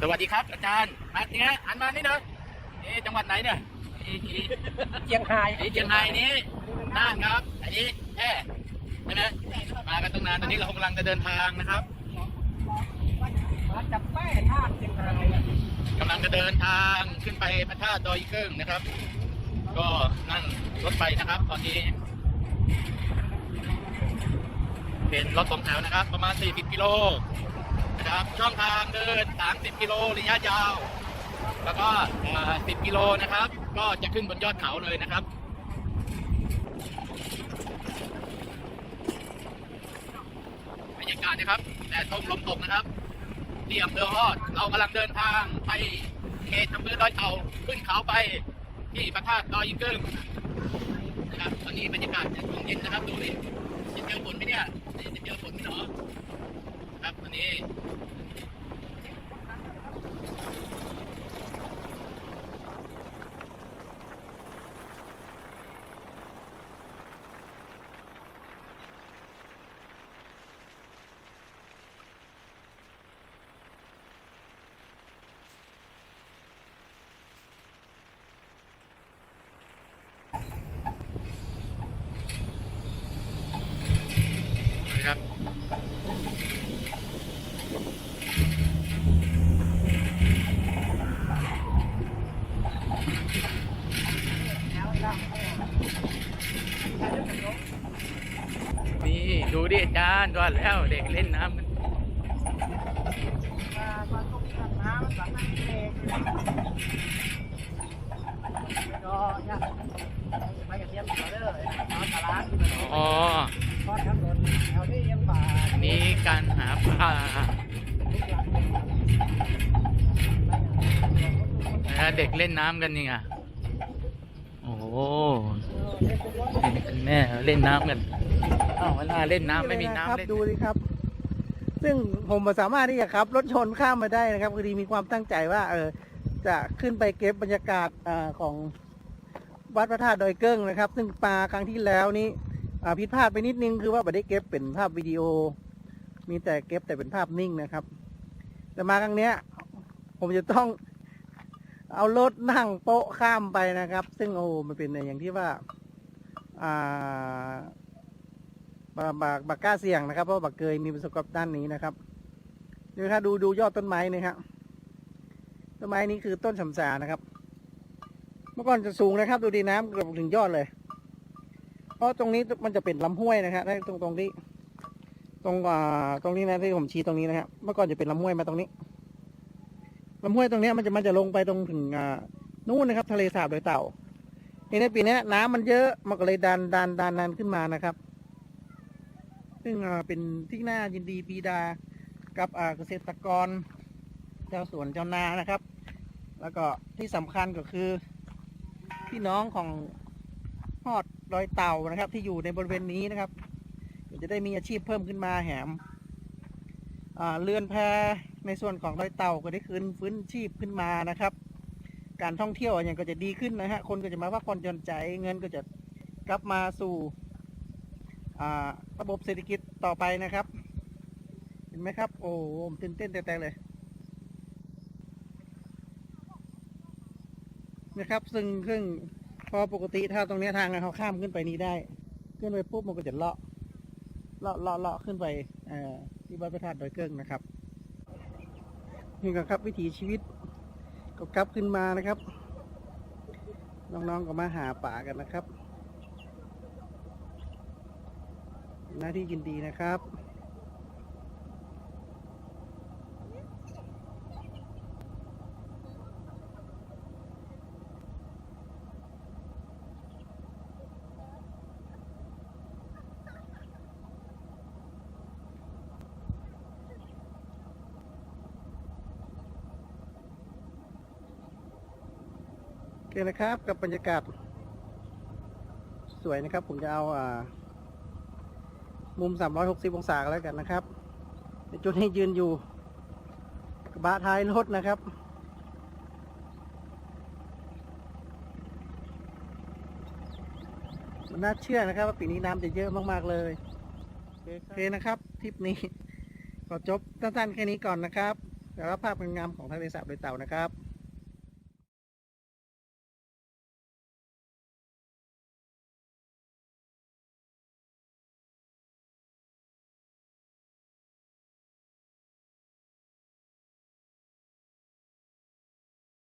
สวัสดีครับ อาจารย์มาเนี้ยหันมานี่หนะเอ๊ะจังหวัดไหนเนี่ยเชียงรายไอ้เชียงรายนี้น่านครับ อันนี้แพร่ใช่ไหมมากันตั้งนานตอนนี้เรากำลังจะเดินทางนะครับมาจากแป้ท่าเชียงรายกำลังจะเดินทางขึ้นไปพระธาตุดอยเกิ้งนะครับ ก็นั่งรถไฟนะครับ ตอนนี้ เป็นรถสองแถวนะครับ ประมาณ 40 กิโล นะครับช่องทางเดิน 30 กิโลระยะยาว แล้วก็ 10 กิโลนะครับ ก็จะขึ้นบนยอดเขาเลยนะครับบรรยากาศนะครับแดดตกลมตกนะครับที่อำเภอฮอด เรากำลังเดินทางไปเขตอำเภอดอยเต่าขึ้นเขาไปที่พระธาตุดอยอิงเกิ้งนะครับตอนนี้บรรยากาศช่วงเย็นนะครับดูดิจะเจอฝนไหมเนี่ยจะเจอฝนไหมเนาะ ครับวันนี้ นะครับ นี่ดูดิอาจารย์ว่าแล้วเด็กเล่นน้ำกันมามาตรงน้ำหลังนั่งเองก็เนี่ยไปกับเทียมหัวเด้อเอาตลาดอ๋อทอดทั้งหมดแถวนี้ยังป่าอันนี้การหาปลา เด็กเล่นน้ำกันนี่ไงโอ้โหเห็นกันแม่เล่นน้ำกันอ้าวเวลาเล่นน้ำไม่มีน้ำเล่นดูดิครับ ซึ่งผมสามารถที่จะขับรถชนข้ามมาได้นะครับคือดีมีความตั้งใจว่า เออ จะขึ้นไปเก็บบรรยากาศอของวัดพระธาตุดอยเกิ้งนะครับ ซึ่งปลาครั้งที่แล้วนี้อ่ผิดพลาดไปนิดนึงคือว่าไม่ได้เก็บเป็นภาพวิดีโอ มีแต่เก็บแต่เป็นภาพนิ่งนะครับ แต่มาครั้งเนี้ย ผมจะต้อง เอารถนั่งโป๊ะข้ามไปนะครับ ซึ่งโอ้มันเป็นอย่างที่ว่าอ่าบาบากบากกล้าเสี่ยงนะครับ เพราะว่าบักเกยมีประสบการณ์ด้านนี้นะครับดูนะครับดูดูยอดต้นไม้นี่ครับต้นไม้นี้คือต้นฉำสานะครับ เมื่อก่อนจะสูงนะครับ ดูดีน้ำเกือบถึงยอดเลย เพราะตรงนี้มันจะเป็นลำห้วยนะครับตรงตรงที่ตรงอ่าตรงนี้นะที่ผมชี้ตรงนี้นะครับเมื่อก่อนจะเป็นลำห้วยมาตรงนี้ ลำห้วยตรงนี้มันจะมันจะลงไปตรงถึงนู่นนะครับ ทะเลสาบโดอยเต่าในปีนี้น้ำมันเยอะมันก็เลยดันดันดันดันขึ้นมานะครับ ซึ่งเป็นที่น่ายินดีปีดากับเกษตรกรชาวสวนชาวนานะครับ แล้วก็ที่สำคัญก็คือ พี่น้องของฮอดดอยเต่านะครับ ที่อยู่ในบริเวณนี้นะครับจะได้มีอาชีพเพิ่มขึ้นมาแหม เรือนแพในส่วนของดอยเต่าก็ได้คืนฟื้นชีพขึ้นมานะครับ การท่องเที่ยวอย่างก็จะดีขึ้นนะฮะคนก็จะมาพักผ่อนหย่อนใจเงินก็จะกลับมาสู่ระบบเศรษฐกิจต่อไปนะครับ เห็นไหมครับ โอ้โหตื่นเต้นแต่เลยนะครับ ซึ่งซึ่งพอปกติถ้าตรงนี้ทางเขาข้ามขึ้นไปนี้ได้ ขึ้นไปปุ๊บมันก็จะเลาะเลาะเลาะเลาะขึ้นไป เอ่อ ที่วัดพระธาตุดอยเกิ้งนะครับนี่ก็ครับวิถีชีวิตก็กลับขึ้นมานะครับ น้องๆก็มาหาป่ากันนะครับ หน้าที่ยินดีนะครับ อเคนะครับกับบรรยากาศ สวยนะครับ ผมจะเอาอ่า มุม 360 องศาแล้วกันนะครับในจุดให้ยืนอยู่กระบะท้ายรถนะครับ มันน่าเชื่อนะครับ ว่าปีนี้น้ำจะเยอะมากๆเลยโอเคนะครับทริปนี้ขอจบสั้นๆแค่นี้ก่อนนะครับสำหรับภาพงามๆของทะเลสาบดอยเต่านะครับ